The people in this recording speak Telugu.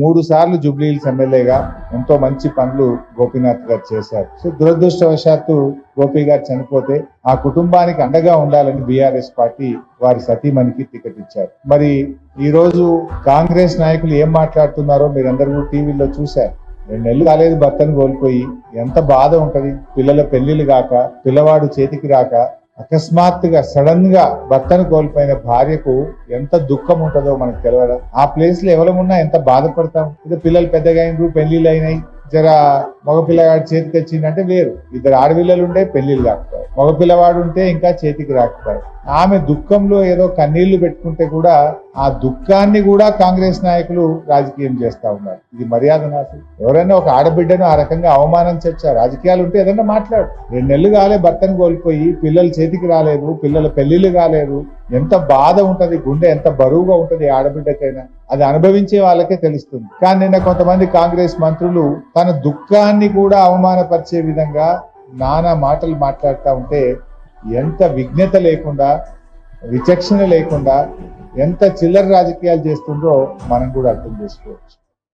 మూడు సార్లు జూబ్లీహిల్స్ ఎమ్మెల్యేగా ఎంతో మంచి పనులు గోపీనాథ్ గారు చేశారు. సో దురదృష్టవశాత్తు గోపి గారు చనిపోతే ఆ కుటుంబానికి అండగా ఉండాలని బీఆర్ఎస్ పార్టీ వారి సతీమణికి టికెట్ ఇచ్చారు. మరి ఈ రోజు కాంగ్రెస్ నాయకులు ఏం మాట్లాడుతున్నారో మీరందరూ టీవీలో చూశారు. రెండు నెలలు కాలేదు భర్తను కోల్పోయి. ఎంత బాధ ఉంటది? పిల్లల పెళ్ళిళ్ళు కాక పిల్లవాడు చేతికి రాక అకస్మాత్తుగా సడన్గా భర్తను కోల్పోయిన భార్యకు ఎంత దుఃఖం ఉంటుందో మనకు తెలియదు ఆ ప్లేస్లో ఎవరమున్నా ఎంత బాధపడతాం? ఇది పిల్లలు పెద్దగా అయినరు పెళ్ళిళ్ళు అయినాయి. జర మగ పిల్లగాడు చేతికి వచ్చిందంటే వేరు. ఇద్దరు ఆడపిల్లలు ఉండే పెళ్ళిళ్ళు కాకపోయాయి మగపిల్లవాడు ఉంటే ఇంకా చేతికి రాకపోయాయి ఆమె దుఃఖంలో ఏదో కన్నీళ్ళు పెట్టుకుంటే కూడా ఆ దుఃఖాన్ని కూడా కాంగ్రెస్ నాయకులు రాజకీయం చేస్తా ఉన్నారు. ఇది మర్యాద నాకు ఎవరైనా ఒక ఆడబిడ్డను ఆ రకంగా అవమానించచ్చా రాజకీయాలు ఉంటే ఏదైనా మాట్లాడు. రెండు నెలలు కాలే భర్తను కోల్పోయి పిల్లలు చేతికి రాలేదు పిల్లల పెళ్ళిళ్ళు కాలేదు. ఎంత బాధ ఉంటది గుండె ఎంత బరువుగా ఉంటది ఆడబిడ్డకైనా? అది అనుభవించే వాళ్ళకే తెలుస్తుంది. కానీ నిన్న కొంతమంది కాంగ్రెస్ మంత్రులు తన దుఃఖాన్ని కూడా అవమానపరిచే విధంగా నానా మాటలు మాట్లాడుతూ ఉంటే ఎంత విజ్ఞత లేకుండా విచక్షణ లేకుండా ఎంత చిల్లర రాజకీయాలు చేస్తుందో మనం కూడా అర్థం చేసుకోవచ్చు.